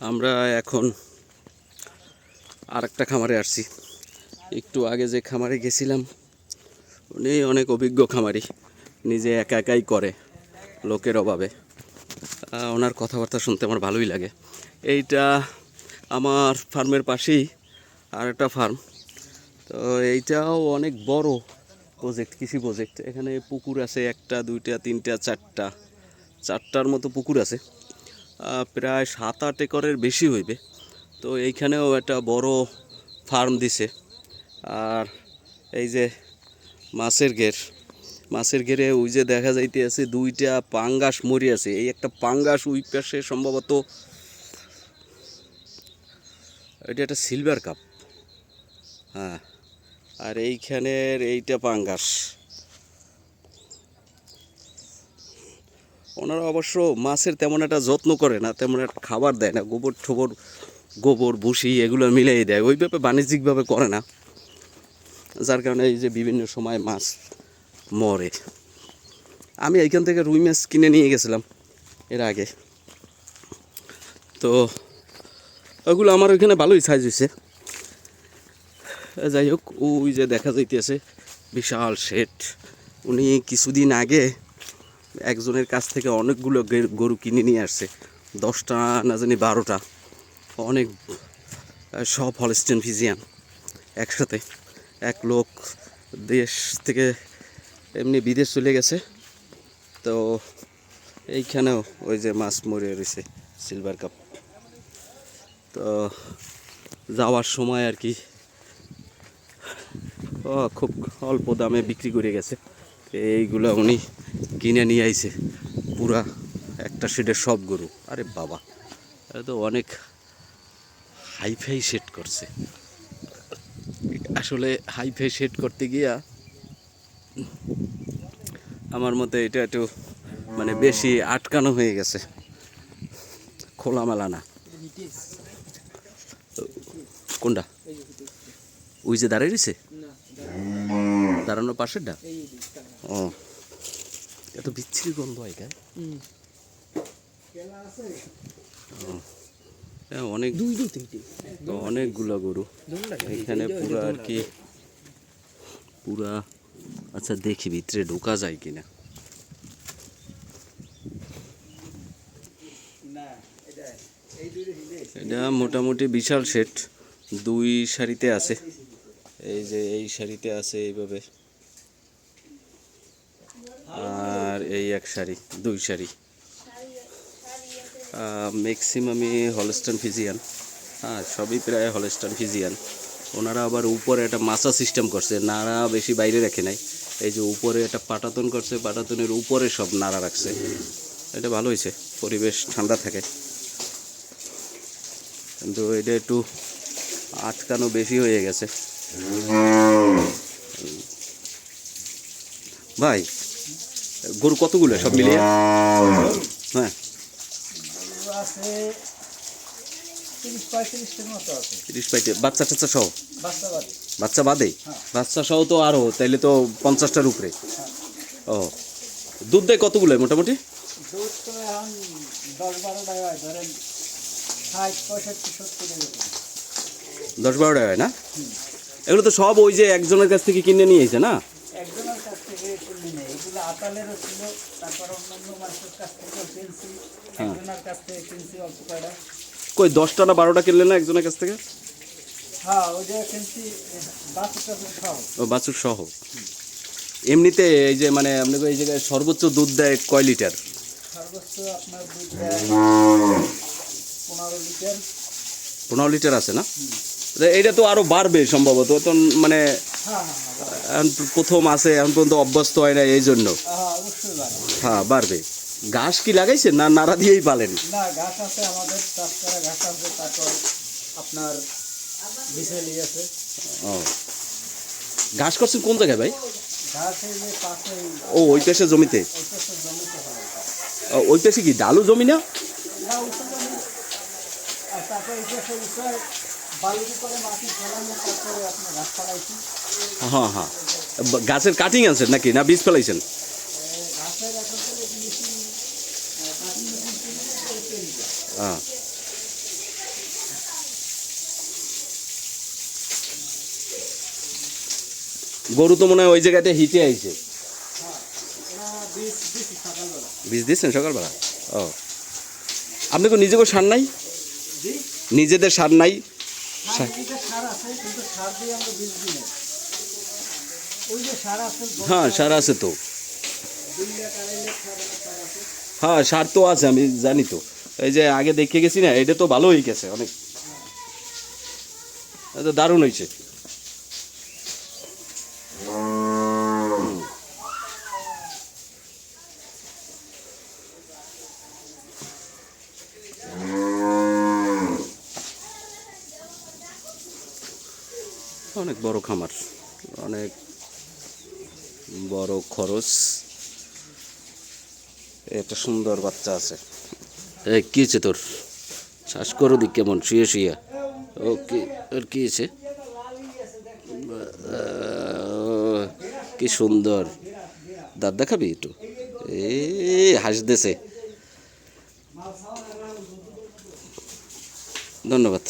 আমরা এখন আরেকটা খামারে আসছি। একটু আগে যে খামারে গেছিলাম, উনি অনেক অভিজ্ঞ খামারি, নিজে একা একাই করে, লোকের অভাবে। ওনার কথাবার্তা শুনতে আমার ভালোই লাগে। এইটা আমার ফার্মের পাশেই আর একটা ফার্ম। তো এইটাও অনেক বড় প্রজেক্ট, কৃষি প্রজেক্ট। এখানে পুকুর আছে একটা, দুইটা, তিনটা, চারটা। চারটার মতো পুকুর আছে। প্রায় সাত আট একরের বেশি হইবে। তো এইখানেও একটা বড় ফার্ম দিছে। আর এই যে মাছের ঘের, মাছের ঘেরে ওই যে দেখা যাইতে আছে দুইটা পাঙ্গাস মরি আছে এই একটা পাঙ্গাস ওই পাশে সম্ভবত এটা একটা সিলভার কাপ হ্যাঁ আর এইখানের এইটা পাঙ্গাস। ওনারা অবশ্য মাছের তেমন একটা যত্ন করে না, তেমন একটা খাবার দেয় না, গোবর ঠোবর, গোবর, ভুসি এগুলো মিলিয়ে দেয় ওইভাবে বাণিজ্যিকভাবে করে না। যার কারণে এই যে বিভিন্ন সময় মাছ মরে। আমি এইখান থেকে রুই মাছ কিনে নিয়ে গেছিলাম এর আগে। তো ওগুলো আমার ওইখানে ভালোই সাইজ হয়েছে। যাই হোক, ওই যে দেখা যাইতেছে, বিশাল শেড। উনি কিছুদিন আগে একজনের কাছ থেকে অনেকগুলো গরু কিনে নিয়ে আসছে। দশটা না জানি বারোটা। অনেক সব হলস্টেন ফিজিয়ান একসাথে। এক লোক দেশ থেকে এমনি বিদেশ চলে গেছে। তো এইখানেও ওই যে মাছ মরে রয়েছে সিলভার কাপ তো যাওয়ার সময় আর কি খুব অল্প দামে বিক্রি করে গেছে। এইগুলো উনি কিনে নিয়ে আইছে। পুরা একটা শেডের সব গরু। আরে বাবা তো অনেক হাইফাই সেট করছে। আসলে হাইফাই সেট করতে গিয়া আমার মতে এটা একটু মানে বেশি আটকানো হয়ে গেছে। খোলামেলা না। কোনটা? ওই যে দাঁড়িয়ে রয়েছে? দাঁড়ানোর পাশেরটা? ও। এত বিচ্ছিরি গন্ধ হয় গায়ে হ্যাঁ, অনেক দুই দুই তিনটি। অনেকগুলো গরু। এখানে পুরো আর কি? পুরা আচ্ছা দেখি ভিতরে ঢোকা যায় কিনা? এটা মোটামুটি বিশাল সেট দুই সারিতে আছে। এই যে এই সারিতে আছে এইভাবে। আর এই এক শাড়ি, দুই শাড়ি। ম্যাক্সিমামই হলস্টান ফিজিয়ান হ্যাঁ সবই প্রায় হলস্টান ফিজিয়ান ওনারা আবার উপরে একটা মাসা সিস্টেম করছে, নাড়া বেশি বাইরে রাখে নাই। এই যে উপরে একটা পাটাতন করছে, পাটাতনের উপরে সব নাড়া রাখছে। এটা ভালো হয়েছে, পরিবেশ ঠান্ডা থাকে। কিন্তু এটা একটু আটকানো বেশি হয়ে গেছে। ভাই গরু কতগুলো? সব মিলিয়ে? হ্যাঁ। বাচ্চা টাচ্চা সহ? বাচ্চা বাদে? বাচ্চা সহ তো আরও তাইলে তো পঞ্চাশটার উপরে। ও। দুধ দেয় কতগুলো মোটামুটি? দশ বারো টাকা না? এগুলো তো সব ওই যে একজনের কাছ থেকে কিনে নিয়েছে না? একজনের কাছ থেকে আতালেরও ছিল তারপর অন্যান্য মানুষের কাছ থেকেও কিনছি একজনের কাছ থেকে কিনছি অল্প কয়টা। কই দশটা না বারোটা কিনলে না একজনের কাছ থেকে? হ্যাঁ ওই যে কিনছি বাচ্চা সহ ও বাছুর সহ। এমনিতে এই যে মানে আপনাকে এই জায়গায় সর্বোচ্চ দুধ দেয় কয় লিটার? সর্বোচ্চ আপনার দুধ দেয় পনেরো লিটার। পনেরো লিটার আছে না? এইটা তো আরও বাড়বে সম্ভবত মানে প্রথম আছে এখন পর্যন্ত অভ্যস্ত হয় না এই জন্য। হ্যাঁ বাড়বে। ঘাস কি লাগাইছে না নাড়া দিয়েই পালেন? না ঘাস আছে আমাদের চাষ করা ঘাস আছে তারপর আপনার বিছেলি আছে। ও। ঘাস করছেন কোন জায়গায় ভাই? ও ওই পাশে জমিতে? ওই পাশে কি ডালু জমি না? হ্যাঁ হ্যাঁ। গাছের কাটিং আনছেন নাকি? না বীজ ফেলাইছেন? হ্যাঁ। গরু তো মনে হয় ওই জায়গাতে হিটে আইছে। বীজ দিচ্ছেন সকালবেলা? ও। আপনি তো নিজেকে সার নাই? নিজেদের সার নাই? হ্যাঁ সার আছে। তো। হ্যাঁ সার তো আছে আমি জানি তো। এই যে আগে দেখে গেছি না এটা তো ভালো হয়ে গেছে অনেক। দারুণ হয়েছে। অনেক বড় খামার, অনেক বড় খরচ। একটা সুন্দর বাচ্চা আছে। এই, কি হয়েছে তোর? শ্বাস করো দিক কেমন, শুয়ে শুয়ে। ও কি ওর কি হয়েছে? কি সুন্দর। দাঁত দেখাবি একটু? এ হাসতেছে। ধন্যবাদ।